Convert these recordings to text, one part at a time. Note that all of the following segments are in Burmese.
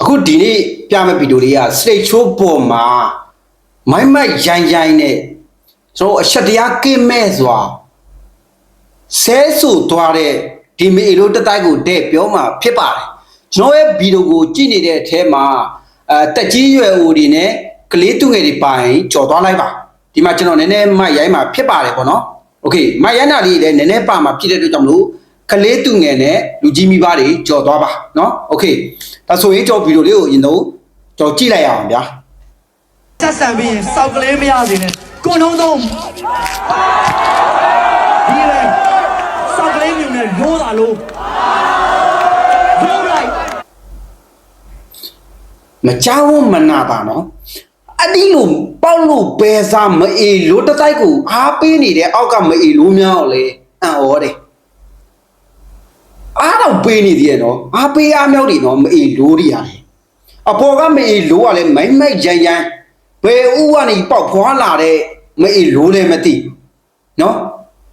အခုဒီနေ့ပြမယ့်ဗီဒီယိုလေးကစတိတ်ချိုးပေါ်မှာမိုင်းမိုက်ရိုင်းရိုင်းနဲ့ကျွန်တော်အချက်တရားကင်းမဲ့စွာဆဲဆူသွားတဲ့ဒီမေလိုတတိုက်ကိုတဲ့ပြောမှာဖြစ်ပါတယ်ကျွန်တော်ရဲ့ဗီဒီယိုကိုကြည့်နေတဲ့အထဲမှာအဲတက်ကြီးရွယ်ဦးတွေနဲ့ကလေးသူငယ်တွေပိုင်ကြော်သွားလိုက်ပါဒီမှာကျွန်တော်နည်းနည်းမိုက်ရိုင်းမှာဖြစ်ပါတယ်ပေါ့နော်โอเคမိုက်ရိုင်းတာလေးလည်းနည်းနည်းပါမှာဖြစ်တဲ့အတွက်ကြောင့်မလို့ ကလေးသူငယ်နဲ့လူကြီးမိဘတွေကြော်သွားပါเนาะโอเคဒါဆိုရင်ကျွန်တော်ဗီဒီယိုလေးကိုအရင်ဆုံးကျွန်တော်ကြည့်လိုက်ရအောင်ဗျာ ဆက်ဆံပြီးရင်စောက်ကလေးမရစေနဲ့ကိုနှုံးသုံးဒီလေစောက်ကလေးမြုံနဲ့ရိုးတာလို့ရိုးလိုက် မကြောက်မနာပါနော်အဒီလိုပေါက်လို့ပဲစားမအေလို့တတိုက်ကိုအားပေးနေတဲ့အောက်ကမအေလို့များအောင်လေအံ့ဩတယ် အားတော့ပေးနေသေးရဲ့နော်အားပေးအားမြောက်တွေနော်မအေလို့တွေရတယ်အပေါ်ကမအေလို့ကလည်းမိုင်းမိုက်ကြမ်းကြမ်းဘယ်ဥကနေပေါက်ဖွာလာတဲ့မအေလို့လည်းမသိနော်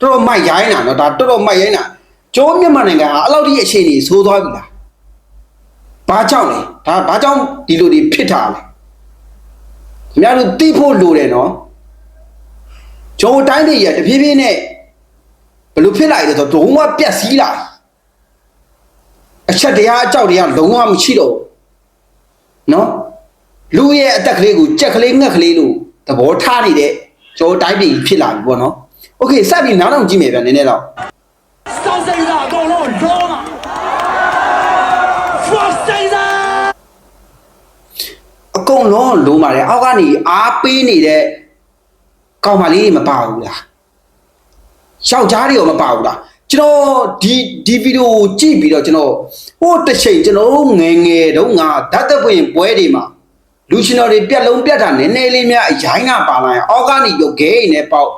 တော်တော်မိုက်ရိုင်းတာနော်ဒါတော်တော်မိုက်ရိုင်းတာကျိုးမြန်မာနိုင်ငံကအဲ့လောက်ကြီးအခြေအနေဆိုးသွားပြီလားဘာကြောင့်လဲဒါဘာကြောင့်ဒီလိုတွေဖြစ်တာလဲခင်ဗျားတို့သိဖို့လိုတယ်နော်ဂျိုးတိုင်းတွေရတဖြည်းဖြည်းနဲ့ဘယ်လိုဖြစ်လာလဲဆိုတော့ဒုံးမပြက်စီးလာ အချက်တရားအကြောက်တရားလုံးဝမရှိတော့ဘူးနော်လူရဲ့အသက်ကလေးကိုကြက်ကလေးငှက်ကလေးလို့သဘောထားနေတဲ့ဂျိုးတိုင်းတွေဖြစ်လာပြီပေါ့နော်โอเคစပြီးနားထောင်ကြည့်မယ်ဗျနည်းနည်းတော့ စောက်စိတ်ကအကုန်လုံးရိုးမှာဖွာစိတ်သာ အကုန်လုံးလုံးပါတယ်အောက်ကနေအားပေးနေတဲ့ကောင်မလေးတွေမပါဘူးလားယောက်ျားတွေရောမပါဘူးလား ကျွန်တော်ဒီဒီဗီဒီယိုကိုကြည့်ပြီးတော့ကျွန်တော်ဟိုတစ်ချိန်ကျွန်တော်တို့ငယ်ငယ်တုန်းကဓာတ်သက်ပွင့်ပွဲတွေမှာလူရှင်တော်တွေပြက်လုံးပြက်တာနည်းနည်းလေးများအရိုင်းကပါလာရင်အောက်ကနေရုပ်ခဲအိမ်နဲ့ပေါက်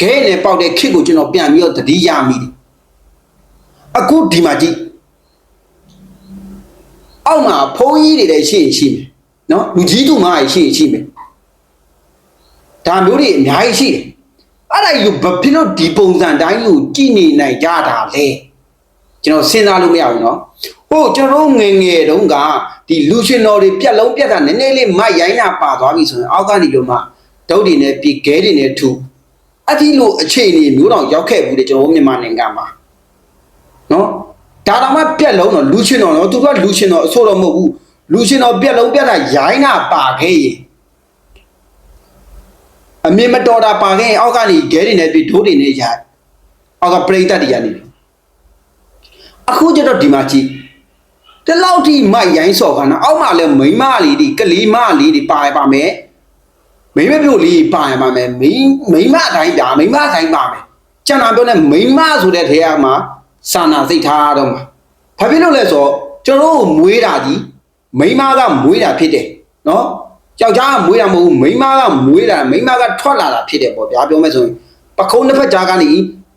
ခဲအိမ်နဲ့ပေါက်တဲ့ခစ်ကိုကျွန်တော်ပြန်ပြီးတော့တတိယမိတယ်အခုဒီမှာကြည့်အောက်မှာဖုံးကြီးတွေလည်းရှိရင်ရှိမယ်နော်လူကြီးတူမကြီးရှိရင်ရှိမယ်ဒါမျိုးတွေအများကြီးရှိတယ် အဲ့ဒါယူဘာဖြစ်လို့ဒီပုံစံတိုင်းကိုကြည်နေနိုင်ကြတာလဲကျွန်တော်စဉ်းစားလို့မရဘူးနော်ဟုတ်ကျွန်တော်တို့ငယ်ငယ်တုန်းကဒီလူရှင်တော်တွေပြက်လုံးပြက်တာနည်းနည်းလေးမိုက်ရိုင်းတာပါသွားပြီဆိုရင်အောက်ကနေလို့မှဒုတ်တွေနဲ့ပြီးခဲတွေနဲ့ထူအဲ့ဒီလိုအခြေအနေမျိုးတော့ရောက်ခဲ့ဘူးလေကျွန်တော်တို့မြန်မာနိုင်ငံမှာနော်ဒါတော့မှပြက်လုံးတော့လူချင်းတော်နော်သူကလူချင်းတော်အဆိုးတော့မဟုတ်ဘူးလူချင်းတော်ပြက်လုံးပြက်တာရိုင်းတာပါခဲ့ရင် အမြင်မတော်တာပါခဲ့ရင်အောက်ကနေဂဲတွေနဲ့ပြီးဒိုးတွေနဲ့ရိုက်အောက်ကပရိသတ်တွေရနေပြီအခုကျတော့ဒီမှာကြည့်ဒီလောက်ထိမိုက်ရိုင်းစော်ခါနာအောက်မှာလည်းမိန်းမလေးတွေကလေးမလေးတွေပါရပါမယ်မိန်းမပြိုလေးပါရပါမယ်မိန်းမိန်းမတိုင်းဒါမိန်းမတိုင်းပါမယ်ကျန်တာပြောနေမိန်းမဆိုတဲ့ထဲမှာစာနာစိတ်ထားတော့မှာဘာဖြစ်လို့လဲဆိုတော့ကျွန်တော်တို့မွေးတာကြီးမိန်းမကမွေးတာဖြစ်တယ်နော် ယောက်ျားကမွေးတာမဟုတ်ဘူးမိန်းမကမွေးတာမိန်းမကထွက်လာတာဖြစ်တယ်ပေါ့ဗျာပြောမယ်ဆိုရင်ပခုံးတစ်ဖက်ကြားကနေ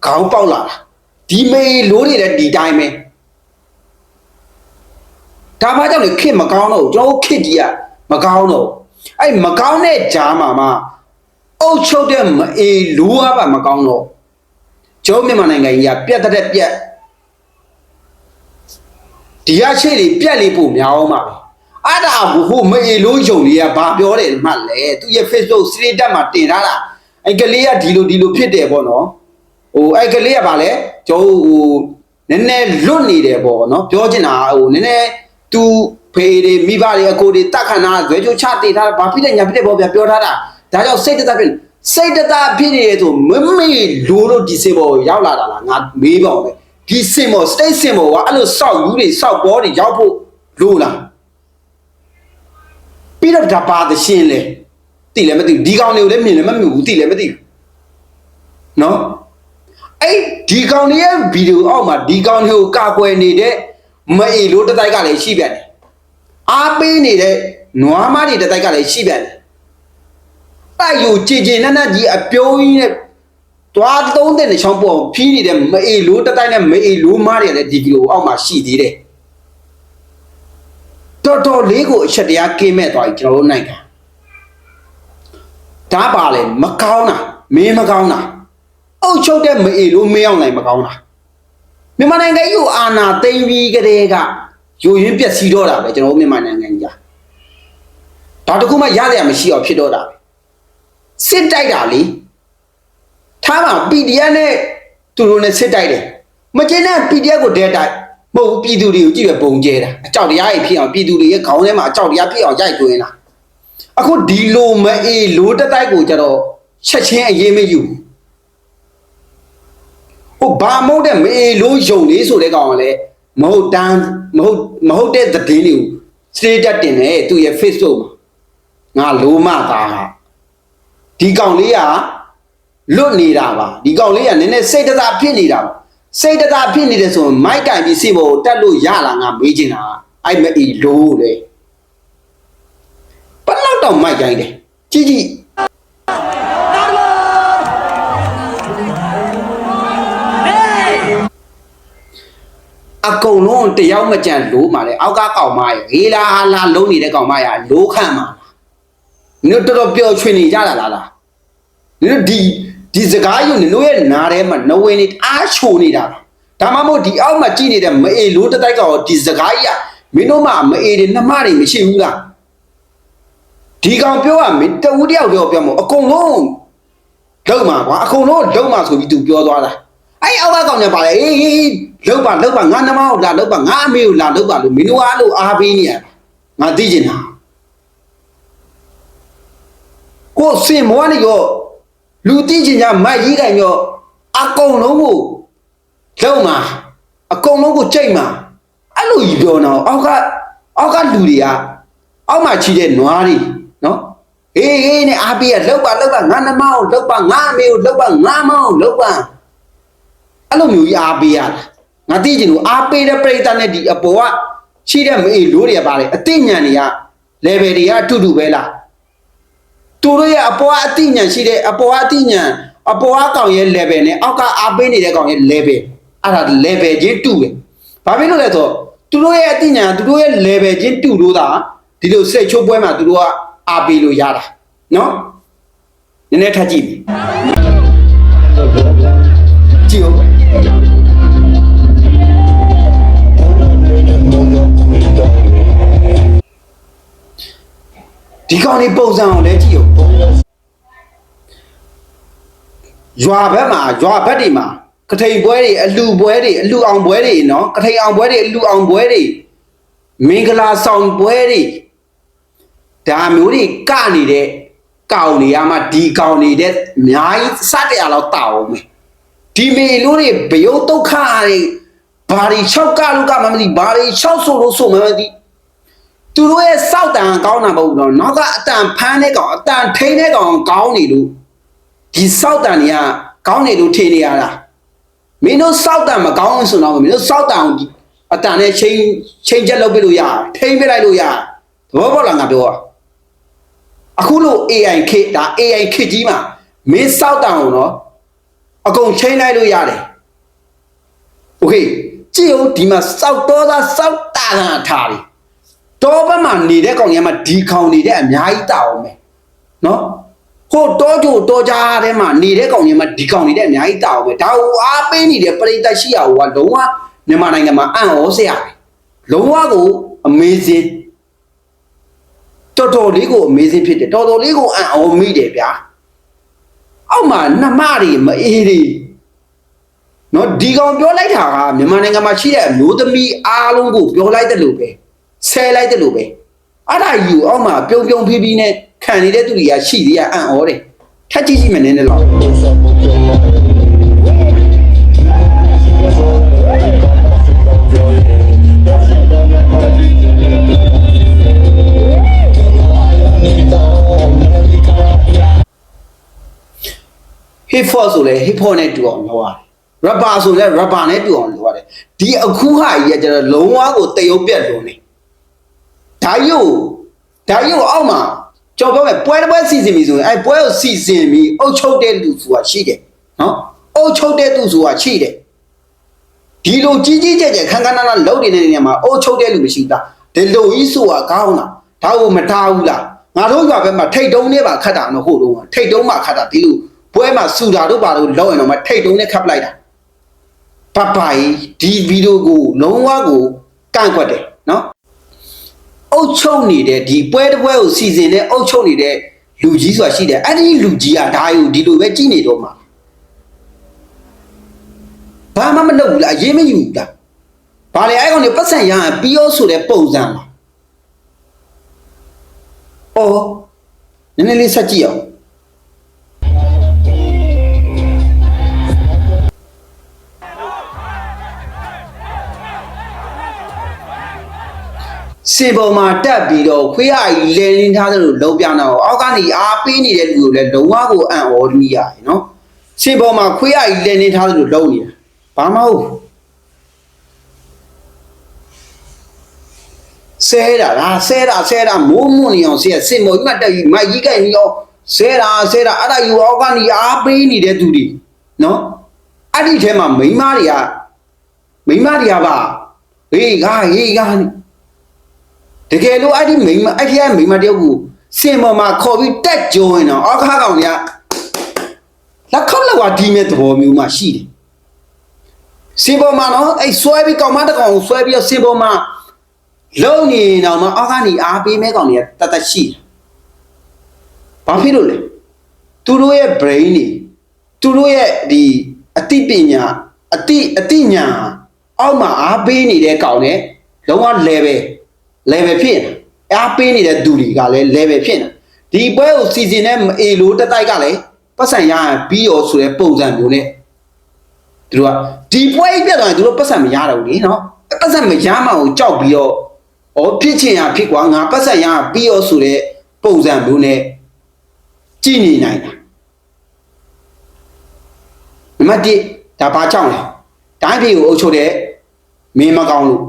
ခေါင်းပေါက်လာတာဒီမေလိုးတွေလည်းဒီတိုင်းပဲဒါမှကြောင့်လေခစ်မကောင်းတော့ဘူးကျွန်တော်တို့ခစ်ကြီးကမကောင်းတော့ဘူးအဲ့မကောင်းတဲ့ကြားမှာမှအုတ်ချုပ်တဲ့မအေလိုးကပါမကောင်းတော့ဘူးကျုံးမြန်မာနိုင်ငံကြီးကပြက်တဲ့ပြက်ဒီရချေလေးပြက်လေးပို့များအောင်ပါပဲ အဲ့ဒါဟိုမအေလို့ယုံလေးကဘာပြောတယ်မှလဲသူရဲ့ Facebook စတေးတက်မှာတင်ထားတာအဲ့ကလေးကဒီလိုဒီလိုဖြစ်တယ်ပေါ့နော်ဟိုအဲ့ကလေးကဘာလဲကျုံးဟိုနည်းနည်းလွတ်နေတယ်ပေါ့နော်ပြောချင်တာဟိုနည်းနည်းသူဖေးတွေမိဘတွေအကိုတွေတတ်ခဏဇွဲချိုးချတည်ထားတာဘာဖြစ်လဲညာဖြစ်တယ်ပေါ့ဗျာပြောထားတာဒါကြောင့်စိတ်တသက်ဖြစ်စိတ်တသက်ဖြစ်နေရဆိုမမေလိုလို့ဒီစေဘောရောက်လာတာလားငါမေးပါဦးမယ်ဒီစင်မော state စင်မောကအဲ့လိုစောက်ယူတွေစောက်ပေါ်တွေရောက်ဖို့လိုလား ပြီးတော့ဒါပါသရှင်းလေတိလည်းမသိဘူးဒီကောင်တွေကိုလည်းမြင်လည်းမမြင်ဘူးတိလည်းမသိဘူးနော်အဲ့ဒီကောင်တွေရဲ့ဗီဒီယိုအောက်မှာဒီကောင်တွေကိုကာကွယ်နေတဲ့မအေလို့တစ်တိုက်ကလည်းရှိပြန်တယ်အားပေးနေတဲ့နွားမတွေတစ်တိုက်ကလည်းရှိပြန်တယ်တိုက်ယူကြည်ကြည်နက်နက်ကြီးအပြုံးကြီးနဲ့သွားသုံးတဲ့ချောင်းပေါ်ဖြီးနေတဲ့မအေလို့တစ်တိုက်နဲ့မအေလို့မားတွေလည်းဒီဗီဒီယိုအောက်မှာရှိသေးတယ် တော်တော်လေးကိုအချက်တရားကင်းမဲ့သွားပြီကျွန်တော်တို့နိုင်ငံဒါပါလေမကောင်းတာမင်းမကောင်းတာအုတ်ချုပ်တဲ့မအေလို့မင်းအောင်နိုင်မကောင်းတာမြန်မာနိုင်ငံကြီးကိုအာဏာသိမ်းပြီးကတည်းကယိုရင်းပြက်စီးတော့တာပဲကျွန်တော်တို့မြန်မာနိုင်ငံကြီးကဒါတခုမှရရမရှိအောင်ဖြစ်တော့တာပဲစစ်တိုက်တာလေထားပါ PDF နဲ့သူတို့နဲ့စစ်တိုက်တယ်မကျင်းတဲ့ PDF ကိုဒဲတိုက် မဟုတ်ဘူးပြည်သူတွေကိုကြည့်ပဲပုံကျဲတာအကြောက်တရားကြီးဖြစ်အောင်ပြည်သူတွေရဲ့ခေါင်းထဲမှာအကြောက်တရားဖြစ်အောင်ရိုက်သွင်းတာအခုဒီလိုမအေးလိုတက်တိုက်ကိုကြတော့ချက်ချင်းအရေးမယူဘူးဟိုဘာမဟုတ်တဲ့မေလို့ယုံလေးဆိုတဲ့ကောင်ကလည်းမဟုတ်တန်းမဟုတ်မဟုတ်တဲ့သတင်းတွေကိုစတေတတ်တင်တယ်သူရဲ့ Facebook မှာငါလိုမသားဟာဒီကောင်လေးကလွတ်နေတာပါဒီကောင်လေးကနည်းနည်းစိတ်တသာဖြစ်နေတာပါ စိတ်တသာဖြစ်နေတယ်ဆိုရင်မိုက်ကင်ပြီးစိတ်ပေါ်တက်လို့ရလားငါမေးချင်တာအဲ့မအီလို့လေဘယ်လောက်တော့မိုက်ကြိုင်းတယ်ကြည့်ကြည့်အကုန်လုံးတယောက်မကြံလိုးมาလေအောက်ကကောင်မရဟေးလာလာလုံးနေတဲ့ကောင်မရလိုးခန့်မှာနင်တို့တော်တော်ပျော်ရွှင်နေကြတာလားလားနင်တို့ဒီ ဒီစကားယူနင်တို့ရဲ့နားထဲမှာနဝင်နေအားချိုနေတာဒါမှမဟုတ်ဒီအောက်မှာကြည့်နေတဲ့မအေလိုးတတိုက်ကောင်ဒီစကားကြီးကမင်းတို့မှမအေတွေနှမတွေမရှိဘူးလားဒီကောင်ပြောရမင်းတဦးတယောက်တယောက်ပြောမို့အကုန်လုံးလုံးမှာကွာအကုန်လုံးလုံးမှာဆိုပြီး तू ပြောသွားတာအဲ့အောက်ကကောင်ညာပါလေအေးအေးလုံးပါလုံးပါငါနှမကိုလာလုံးပါငါအမေကိုလာလုံးပါလို့မင်းတို့အားလို့အားပေးနေရတာငါသိကျင်တာကိုစင်မောနေရော လူသိကျင်ကြမိုက်ကြီးတိုင်ရောအကုန်လုံးကိုလုံးမှာအကုန်လုံးကိုကြိတ်မှာအဲ့လိုကြီးပြောတော့အောက်ကအောက်ကလူတွေကအောက်မှာချီတဲ့နွားတွေနော်အေးအေးနဲ့အားပေးရလောက်ပါလောက်ပါငါနှမကိုလောက်ပါငါအမေကိုလောက်ပါငါမောင်ကိုလောက်ပါအဲ့လိုမျိုးကြီးအားပေးရတာငါသိချင်လို့အားပေးတဲ့ပြိတ္တနဲ့ဒီအပေါ်ကရှိတဲ့မေလို့တွေကပါတယ်အသိဉာဏ်တွေက level တွေကအတူတူပဲလား သူတို့ရဲ့အပေါ်ကအသိဉာဏ်ရှိတဲ့အပေါ်ကအသိဉာဏ်အပေါ်ကကောင်ရဲ့ level နဲ့အောက်ကအားပေးနေတဲ့ကောင်ရဲ့ level အဲ့ဒါ level ချင်းတူတယ်ဘာဖြစ်လို့လဲဆိုတော့သူတို့ရဲ့အသိဉာဏ်သူတို့ရဲ့ level ချင်းတူလို့သာဒီလိုစိတ်ချိုးပွဲမှာသူတို့ကအားပေးလို့ရတာနော်နည်းနည်းထပ်ကြည့်ကြည့်ဦး ဒီကောင်လေးပုံစံအောင်လဲကြည့်ဦးရွာဘက်မှာရွာဘက်တွေမှာကထိန်ပွဲတွေအလူပွဲတွေအလူအောင်ပွဲတွေနော်ကထိန်အောင်ပွဲတွေအလူအောင်ပွဲတွေမင်္ဂလာဆောင်ပွဲတွေဒါမျိုးတွေကနေတဲ့ကောင်တွေကမှဒီကောင်တွေတဲ့အများကြီးစတဲ့ရလောက်တောက်အောင်မယ်ဒီမေလို့တွေဘယုတ်ဒုက္ခတွေဘာတွေ၆ကလို့ကမှမသိဘာတွေ၆ဆိုလို့ဆိုမှမသိ သူတို့ရဲ့စောက်တန်ကောင်းတာမဟုတ်ဘူးတော့နောက်ကအတန်ဖမ်းတဲ့ကောင်အတန်ထိန်းတဲ့ကောင်ကောင်းနေလို့ဒီစောက်တန်တွေကကောင်းနေလို့ထင်နေရတာမင်းတို့စောက်တန်မကောင်းဘူးဆိုတော့မင်းတို့စောက်တန်ကိုအတန်နဲ့ချိန်ချိန်ချက်လုပ်ပြလို့ရတယ်ထိန်းပြလိုက်လို့ရတယ်သဘောပေါက်လားငါပြောတာအခုလို့ AI ခေတ်ဒါ AI ခေတ်ကြီးမှာမင်းစောက်တန်ကိုနော်အကုန်ချိန်လိုက်လို့ရတယ်โอเคကြည့်ဦးဒီမှာစောက်တော်သားစောက်တာကထားတယ် တောဘက်မှာနေတဲ့ကောင်ကြီးကမှဒီကောင်နေတဲ့အများကြီးတောင်းမယ်နော်ဟိုတောကြိုတောကြားထဲမှာနေတဲ့ကောင်ကြီးကမှဒီကောင်နေတဲ့အများကြီးတောင်းမယ်ဒါဟိုအားပေးနေတဲ့ပရိသတ်ရှိရဟိုကလုံးဝမြန်မာနိုင်ငံမှာအံ့ဩစရာပဲလုံးဝကို amazing တော်တော်လေးကို amazing ဖြစ်တယ်တော်တော်လေးကိုအံ့ဩမိတယ်ဗျာအောက်မှာနှမတွေမအေးတွေနော်ဒီကောင်ပြောလိုက်တာကမြန်မာနိုင်ငံမှာရှိတဲ့အမျိုးသမီးအားလုံးကိုပြောလိုက်တယ်လို့ပဲ ဆဲလိုက်တယ်လို့ပဲအဲ့ဒါယူအောက်မှာပြုံပြုံဖိဖိနဲ့ခံနေတဲ့သူတွေကရှိသေးရအံ့ဩတယ်ထက်ကြည့်ကြည့်မယ်နည်းနည်းတော့ဟစ်ဖော့ဆိုလဲဟစ်ဖော့နဲ့တူအောင်လုပ်ရတယ်ရပါဆိုလဲရပါနဲ့တူအောင်လုပ်ရတယ်ဒီအခုဟာကြီးကကျတော့လုံးဝကိုတရုပ်ပြက်လုံးနေ ဒါရုပ်ဒါရုပ်အောက်မှာကြော်ပြောမယ်ပွဲတစ်ပွဲစီစဉ်ပြီဆိုရင်အဲပွဲကိုစီစဉ်ပြီးအုတ်ချုပ်တဲ့လူဆိုတာရှိတယ်နော်အုတ်ချုပ်တဲ့သူဆိုတာရှိတယ်ဒီလိုကြီးကြီးကျယ်ကျယ်ခန်းခန်းနာနာလှုပ်နေတဲ့နေရာမှာအုတ်ချုပ်တဲ့လူမရှိတာဒီလိုကြီးဆိုတာကောင်းတာဒါကိုမထားဘူးလားငါတို့ရွာဘက်မှာထိတ်တုံးနဲ့ပါခတ်တာမဟုတ်တော့ဘူးထိတ်တုံးမှာခတ်တာဒီလိုပွဲမှာစူတာတို့ပါလို့လောက်ရင်တော့မထိတ်တုံးနဲ့ခတ်ပလိုက်တာပပိုင်ဒီဗီဒီယိုကိုလုံးဝကိုကန့်ကွက်တယ်နော် အုတ်ချုပ်နေတဲ့ဒီပွဲတစ်ပွဲကိုစီစဉ်တဲ့အုတ်ချုပ်နေတဲ့လူကြီးဆိုတာရှိတယ်အဲ့ဒီလူကြီးကဒါယူဒီလိုပဲကြည်နေတော့မှာဘာမှမလုပ်ဘူးလားအရေးမယူဘူးလားဘာလဲအဲ့ကောင်နေပတ်စံရရင်ပြီးရောဆိုတဲ့ပုံစံလားအော်နည်းနည်းလေးဆက်ကြည့်အောင် စေပေါ်မှာတက်ပြီးတော့ခွေးရကြီးလဲလင်းထားသလိုလုံးပြတော့အောက်ကနေအားပေးနေတဲ့လူကိုလည်းလုံဝကိုအံ့ဩမိရတယ်နော်စေပေါ်မှာခွေးရကြီးလဲလင်းထားသလိုလုံးနေတာဘာမှမဟုတ်ဆဲတာလားဆဲတာဆဲတာမိုးမွနေအောင်ဆဲစင်မော်ကြီးမတက်ကြီးမိုက်ကြီးကနေရောဆဲတာဆဲတာအဲ့ဒါယူအောက်ကနေအားပေးနေတဲ့သူတွေနော်အဲ့ဒီထဲမှာမိန်းမတွေကမိန်းမတွေကပါဟေးကားဟေးကားနေ တကယ်လို့အဲ့ဒီမိန်းမအဲ့ဒီကမိန်းမတယောက်ကိုစင်ပေါ်မှာခေါ်ပြီးတက်ကြုံရင်တော့အောက်ခါကောင်တွေကလက်ခောက်လောက်ဝဒီမဲ့သဘောမျိုးမှရှိတယ်စင်ပေါ်မှာနော်အဲ့ဆွဲပြီးကောင်မတစ်ကောင်ကိုဆွဲပြီးတော့စင်ပေါ်မှာလုံနေတော့မှအောက်ကနေအားပေးမဲ့ကောင်တွေကတတ်တတ်ရှိတယ်ဘာဖြစ်လို့လဲသူတို့ရဲ့ brain နေသူတို့ရဲ့ဒီအသိပညာအသိအသိဉာဏ်ဟာအောက်မှာအားပေးနေတဲ့ကောင်နဲ့လုံးဝ level level ဖြစ်နေအားပေးနေတဲ့သူတွေကလည်း level ဖြစ်နေဒီပွဲကိုစီစဉ်တဲ့အေလိုတက်တိုက်ကလည်းပတ်စံရရင်ပြီးရောဆိုတဲ့ပုံစံမျိုးနဲ့သူတို့ကဒီပွဲကြီးပြတ်သွားရင်သူတို့ပတ်စံမရတော့ဘူးလေနော်ပတ်စံမရမှကိုကြောက်ပြီးတော့ဩဖြစ်ချင်ရဖြစ်ကွာငါပတ်စံရရင်ပြီးရောဆိုတဲ့ပုံစံမျိုးနဲ့ကြည်နေနိုင်တာနံပါတ်1ဒါဘာကြောင့်လဲတိုင်းပြည်ကိုအုပ်ချုပ်တဲ့မင်းမကောင်းလို့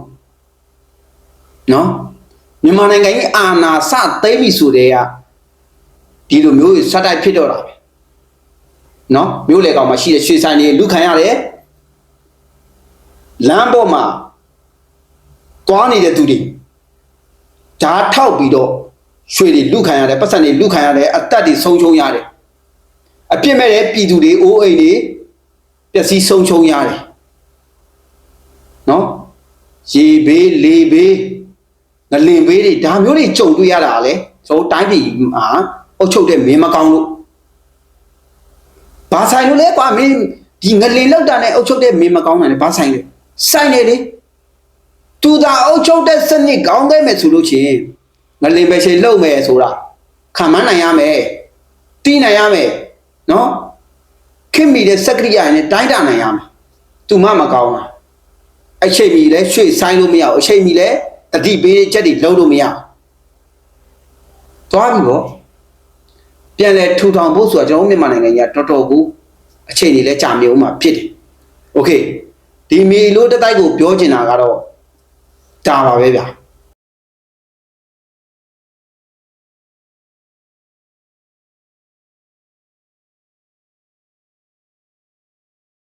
နော်မြန်မာနိုင်ငံကြီးအာဏာစသိမ်းပြီဆိုတဲ့ကဒီလိုမျိုးစတိုက်ဖြစ်တော့တာပဲနော်မျိုးလေကောင်မှာရှိတဲ့ရွှေဆိုင်တွေလူခံရတယ်လမ်းပေါ်မှာတွားနေတဲ့သူတွေဓာတ်ထောက်ပြီးတော့ရွှေတွေလူခံရတယ်ပတ်စံတွေလူခံရတယ်အသက်တွေဆုံးရှုံးရတယ်အပြစ်မဲ့တဲ့ပြည်သူတွေအိုးအိမ်တွေပျက်စီးဆုံးရှုံးရတယ်နော်ရေဘေးလေဘေး ငလင်ဘေးတွေဒါမျိုးတွေကြုံတွေ့ရတာလေကျွန်တော်တိုင်းပြည်မှာအုပ်ချုပ်တဲ့မင်းမကောင်းလို့ဘာဆိုင်လို့လဲကွာမင်းဒီငလင်လောက်တာနဲ့အုပ်ချုပ်တဲ့မင်းမကောင်းတာနဲ့ဘာဆိုင်လဲဆိုင်နေလေသူသာအုပ်ချုပ်တဲ့စနစ်ကောင်းခဲ့မယ်ဆိုလို့ချင်းငလင်ပဲရှင်လုံမယ်ဆိုတာခံမနိုင်ရမယ်တီးနိုင်ရမယ်နော်ခင်မိတဲ့စက်ကရိယာနဲ့တိုင်းတာနိုင်ရမယ်သူမှမကောင်းတာအချိန်မီလဲရွှေ့ဆိုင်လို့မရဘူးအချိန်မီလဲ တတိပေးတဲ့ချက်တွေလုံးလို့မရဘူးသွားပြီပေါ့ပြန်လဲထူထောင်ဖို့ဆိုတာကျွန်တော်တို့မြန်မာနိုင်ငံကြီးကတော်တော်ကိုအချိန်တွေလဲကြာမြုံမှာဖြစ်တယ်โอเคဒီမီလို့တစ်တိုက်ကိုပြောချင်တာကတော့ဒါပါပဲဗျာ